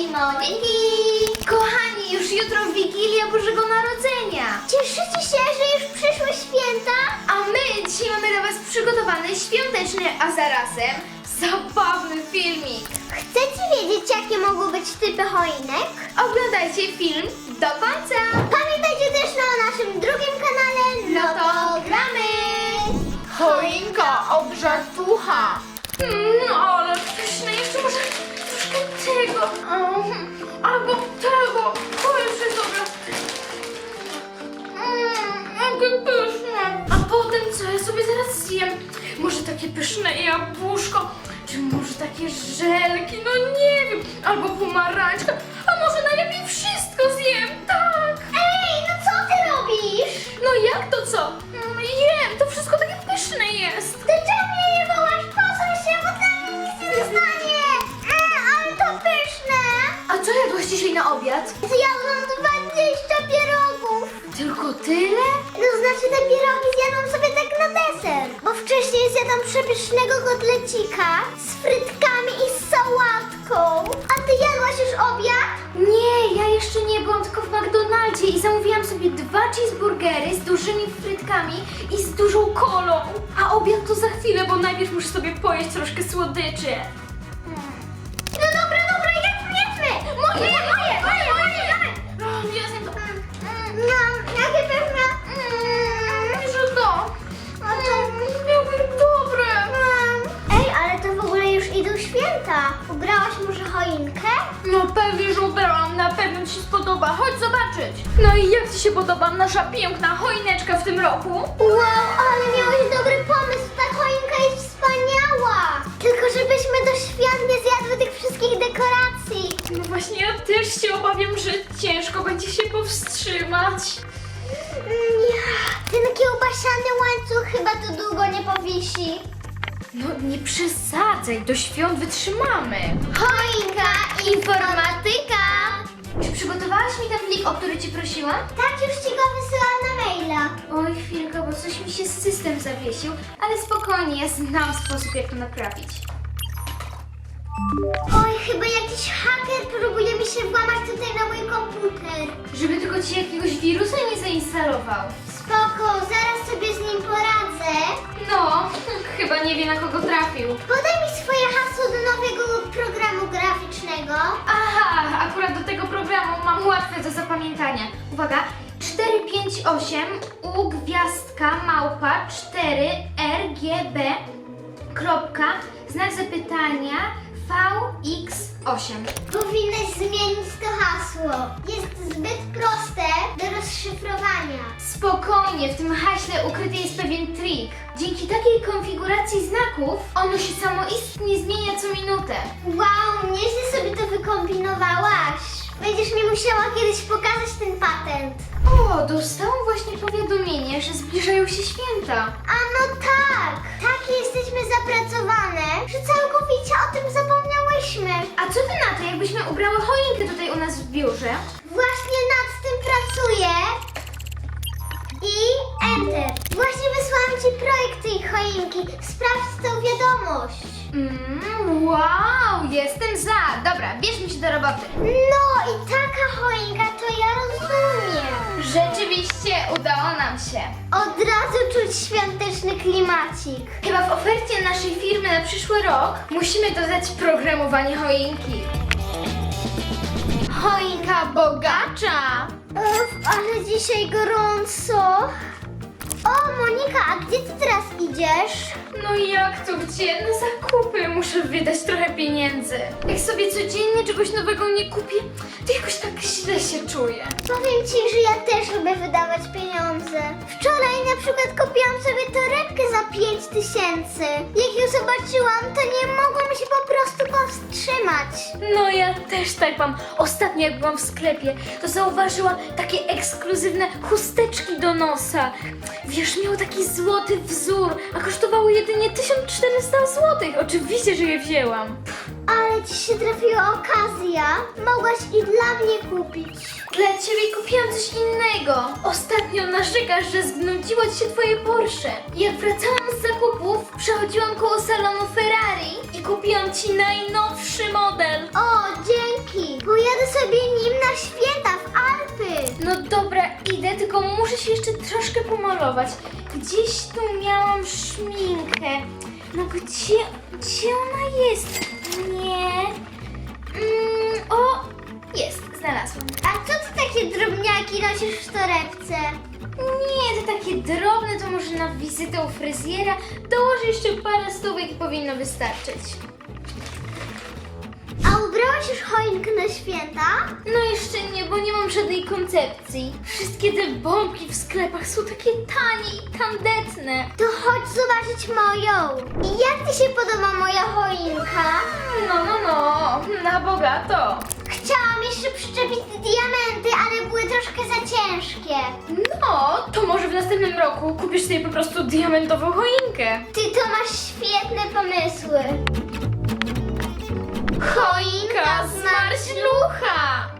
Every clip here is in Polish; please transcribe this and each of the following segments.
Dzięki! Kochani, już jutro Wigilia Bożego Narodzenia. Cieszycie się, że już przyszły święta? A my dzisiaj mamy dla Was przygotowany świąteczny, a zarazem zabawny filmik. Chcecie wiedzieć, jakie mogą być typy choinek? Oglądajcie film do końca. Pamiętajcie też na naszym drugim kanale, no to gramy! Choinka obrzatucha. Mm, ale pyszne, jeszcze może troszkę tego. Zjem. Może takie pyszne jabłuszko, czy może takie żelki, no nie wiem. Albo pomarańczka, a może najlepiej wszystko zjem, tak. Ej, no co ty robisz? No jak to co? Mm, Jem, to wszystko takie pyszne jest. Ty czemu nie wołasz? Posuń się, bo tam nic nie zostanie! Mm, ale to pyszne! A co jadłaś dzisiaj na obiad? Zjadłam 20 pierogów! Tylko tyle? Wcześniej zjadłam przepysznego kotlecika z frytkami i z sałatką. A ty jadłaś już obiad? Nie, ja jeszcze nie byłam tylko w McDonaldzie i zamówiłam sobie dwa cheeseburgery z dużymi frytkami i z dużą kolą. A obiad to za chwilę, bo najpierw muszę sobie pojeść troszkę słodyczy. No dobra, dobra! Moje, moje, moje, moje, No pewnie, że ubrałam, na pewno Ci się spodoba. Chodź zobaczyć. No i jak Ci się podoba nasza piękna choineczka w tym roku? Wow, ale miałeś dobry pomysł, ta choinka jest wspaniała! Tylko żebyśmy do świąt nie zjadły tych wszystkich dekoracji. No właśnie, ja też się obawiam, że ciężko będzie się powstrzymać. Mm, ja, ten kiełbasiany łańcuch chyba tu długo nie powisi. No nie przesadzaj, do świąt wytrzymamy. Choinka, informatyka! Czy przygotowałaś mi ten plik, o który Cię prosiłam? Tak już ci go wysyłam na maila. Oj, chwilkę, bo coś mi się system zawiesił, ale spokojnie, ja znam sposób, jak to naprawić. Oj, chyba jakiś haker próbuje mi się włamać tutaj na mój komputer. Żeby tylko Ci jakiegoś wirusa nie zainstalował. Spoko, zaraz sobie z nim poradzę. No, chyba nie wie na kogo trafił. Podaj mi swoje hasło do nowego programu graficznego. Aha, akurat do tego programu mam łatwe do zapamiętania. Uwaga, 458 U gwiazdka małpa 4 RGB kropka znak zapytania VX8. Powinnaś zmienić to hasło. Jest zbyt proste do rozszyfrowania. Spokojnie, w tym haśle ukryty jest pewien trik. Dzięki takiej konfiguracji znaków ono się samoistnie zmienia co minutę. Wow, nieźle sobie to wykombinowałaś. Będziesz mi musiała kiedyś pokazać ten patent. O, dostałam właśnie powiadomienie, że zbliżają się święta. A no tak, takie jesteśmy zapracowane, że całkowicie o tym zapomniałyśmy. A co ty na to, jakbyśmy ubrały choinkę tutaj u nas w biurze? Właśnie nad tym pracuję. I enter. Właśnie wysłałam ci projekt tej choinki. Sprawdź tą wiadomość. Mmm, wow, jestem za. Dobra, bierzmy się do roboty. No i taka choinka to ja rozumiem. Rzeczywiście udało nam się. Od razu czuć świąteczny klimacik. Chyba w ofercie naszej firmy na przyszły rok musimy dodać programowanie choinki. Choinka bogacza! Uf, ale dzisiaj gorąco. O, Monika, a gdzie ty teraz idziesz? No jak to gdzie? Na zakupy muszę wydać trochę pieniędzy. Jak sobie codziennie czegoś nowego nie kupię, to jakoś tak źle się czuję. Powiem ci, że ja też lubię wydawać pieniądze. Wczoraj na przykład kupiłam sobie torebkę 5 tysięcy. Jak ją zobaczyłam, to nie mogłam się po prostu powstrzymać. No ja też tak mam. Ostatnio jak byłam w sklepie, to zauważyłam takie ekskluzywne chusteczki do nosa. Wiesz, miał taki złoty wzór, a kosztowały jedynie 1400 zł. Oczywiście, że je wzięłam. Ale ci się trafiła okazja. Mogłaś i dla mnie kupić. Dla ciebie kupiłam coś innego. Ostatnio narzekasz, że znudziło ci się twoje Porsche. Jak wracałam z zakupów, przechodziłam koło salonu Ferrari i kupiłam ci najnowszy model. O, dzięki. Pojadę sobie nim na święta w Alpy. No dobra, idę, tylko muszę się jeszcze troszkę pomalować. Gdzieś tu miałam szminkę. No gdzie, gdzie ona jest? Nie. Mm, o, jest, znalazłam. A co ty takie drobniaki nosisz w torebce? Nie, to takie drobne, to może na wizytę u fryzjera. Dołożę jeszcze parę stówek i powinno wystarczyć. A ubrałaś już choinkę na święta? No jeszcze nie, bo nie mam żadnej koncepcji. Wszystkie te bombki w sklepach są takie tanie i tandetne. To chodź zobaczyć moją. I jak ci się podoba moja choinka? No, no, no, na bogato. Chciałam jeszcze przyczepić diamenty, ale były troszkę za ciężkie. No, to może w następnym roku kupisz sobie po prostu diamentową choinkę. Ty to masz świetne pomysły. Choinka z marślucha!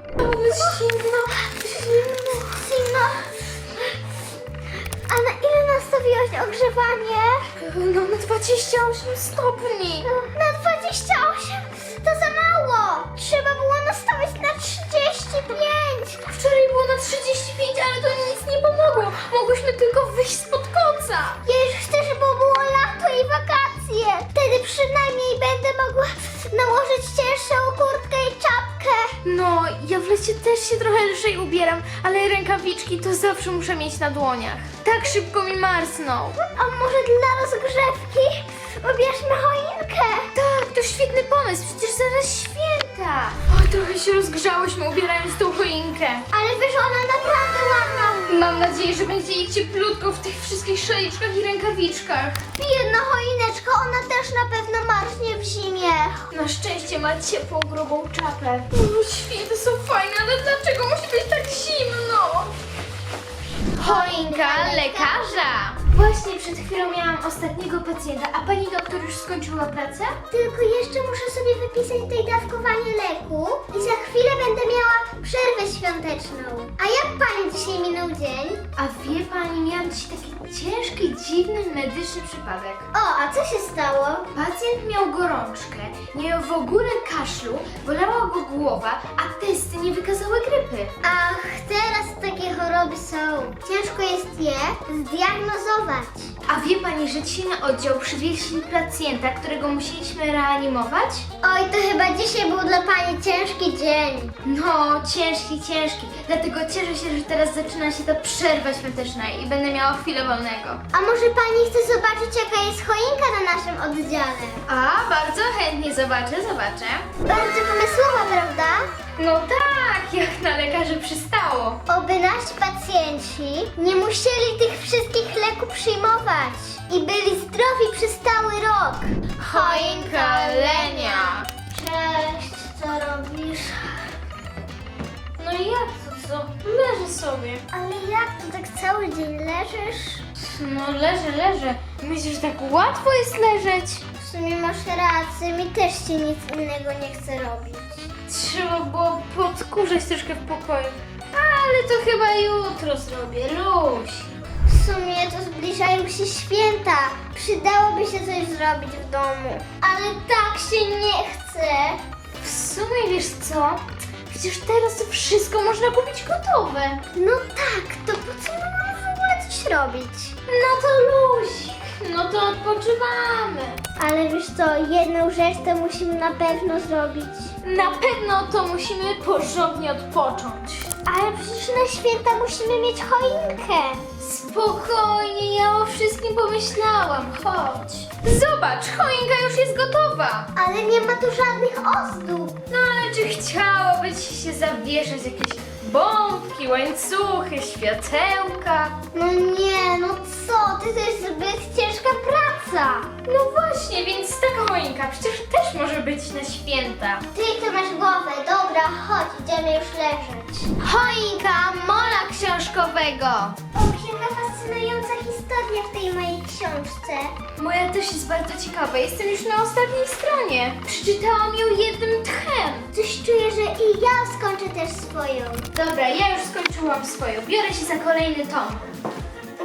Zimno, zimno, zimno. A na ile nastawiłaś ogrzewanie? No na 28 stopni. Na 28? To za mało. Ja w lecie też się trochę lżej ubieram, ale rękawiczki to zawsze muszę mieć na dłoniach. Tak szybko mi marsną. A może dla rozgrzewki ubierzmy choinkę? Tak, to świetny pomysł, przecież zaraz święta. Oj, trochę się rozgrzałyśmy ubierając tą choinkę. Ale wiesz, ona naprawdę ładna. Mam nadzieję, że będzie jej cieplutko w tych wszystkich szaliczkach i rękawiczkach. Biedna choineczka, ona też na pewno marznie w zimie. Na szczęście ma ciepłą, grubą czapę. O, święte są fajne, ale dlaczego musi być tak zimno? Choinka lekarza! Przed chwilą miałam ostatniego pacjenta, a pani doktor już skończyła pracę? Tylko jeszcze muszę sobie wypisać tutaj dawkowanie leku i za chwilę będę miała przerwę świąteczną. A jak pani dzisiaj minął dzień? A wie pani, miałam dzisiaj taki ciężki, dziwny medyczny przypadek. O, a co się stało? Pacjent miał gorączkę, nie miał w ogóle kaszlu, bolała go głowa, a testy nie wykazały grypy. Ach, teraz takie choroby są. Ciężko jest je zdiagnozować. A wie pani, że dzisiaj na oddział przywieźli pacjenta, którego musieliśmy reanimować? Oj, to chyba dzisiaj był dla pani ciężki dzień. No, ciężki, ciężki. Dlatego cieszę się, że teraz zaczyna się ta przerwa świąteczna i będę miała chwilę wolnego. A może pani chce zobaczyć, jaka jest choinka na naszym oddziale? A, bardzo chętnie zobaczę, zobaczę. Bardzo pomysłowa, prawda? No tak, jak na lekarzy przystało. Oby nasi pacjenci nie musieli tych wszystkich leków przyjmować i byli zdrowi przez cały rok. Choinka Lenia. Cześć, co robisz? No i jak to co? Leżę sobie. Ale jak to tak cały dzień leżysz? No leżę, leżę. Myślisz, że tak łatwo jest leżeć? W sumie masz rację, mi też się nic innego nie chce robić. Trzeba było podkurzać troszkę w pokoju. Ale to chyba jutro zrobię, luź. W sumie to zbliżają się święta. Przydałoby się coś zrobić w domu. Ale tak się nie chce. W sumie wiesz co? Przecież teraz to wszystko można kupić gotowe. No tak, to po co my mamy w ogóle coś robić? No to luzik. No to odpoczywamy. Ale wiesz co, jedną rzecz to musimy na pewno zrobić. Na pewno to musimy porządnie odpocząć. Ale przecież na święta musimy mieć choinkę. Spokojnie, ja o wszystkim pomyślałam. Chodź. Zobacz, choinka już jest gotowa. Ale nie ma tu żadnych ozdób. No ale czy chciałoby ci się zawieszać jakieś bombki, łańcuchy, światełka? No nie, no co ty, to jest zbyt ciężka praca. No właśnie, więc taka choinka przecież też może być na święta. Ty to masz głowę, dobra, chodź, idziemy już leżeć. Choinka mola książkowego. Fascynująca historia w tej mojej książce. Moja też jest bardzo ciekawa, jestem już na ostatniej stronie. Przeczytałam ją jednym tchem. Coś czuję, że i ja skończę też swoją. Dobra, ja już skończyłam swoją. Biorę się za kolejny tom.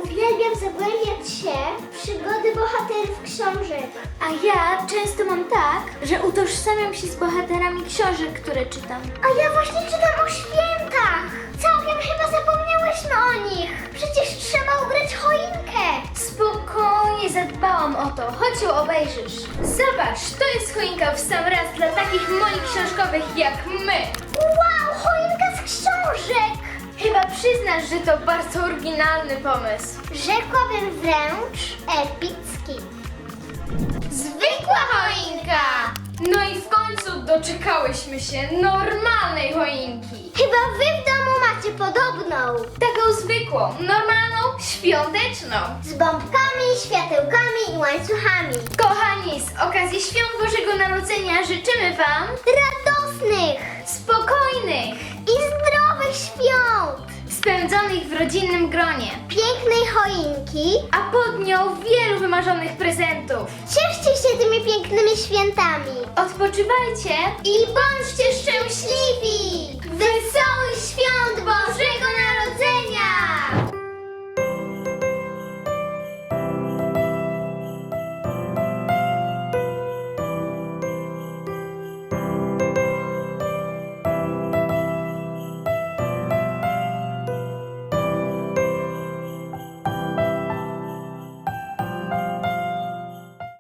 Uwielbiam zagłębiać się w przygody bohaterów książek. A ja często mam tak, że utożsamiam się z bohaterami książek, które czytam. A ja właśnie czytam o świętach. Chyba zapomniałyśmy o nich. Przecież trzeba ubrać choinkę. Spokojnie, zadbałam o to. Chodź ją obejrzysz. Zobacz, to jest choinka w sam raz dla takich moich książkowych jak my. Wow, choinka z książek. Chyba przyznasz, że to bardzo oryginalny pomysł. Rzekłabym wręcz epicki. Zwykła choinka! No i w końcu doczekałyśmy się normalnej choinki. Chyba wy w domu macie podobną. Taką zwykłą, normalną, świąteczną. Z bombkami, światełkami i łańcuchami. Kochani, z okazji Świąt Bożego Narodzenia życzymy Wam Radosnych spokojnych, i zdrowych świąt. Spędzonych w rodzinnym gronie, Pięknej choinki. a pod nią wielu wymarzonych prezentów. Cieszcie się tymi pięknymi świętami. Odpoczywajcie I bądźcie szczęśliwi! Wesołych świąt Bożego Narodzenia!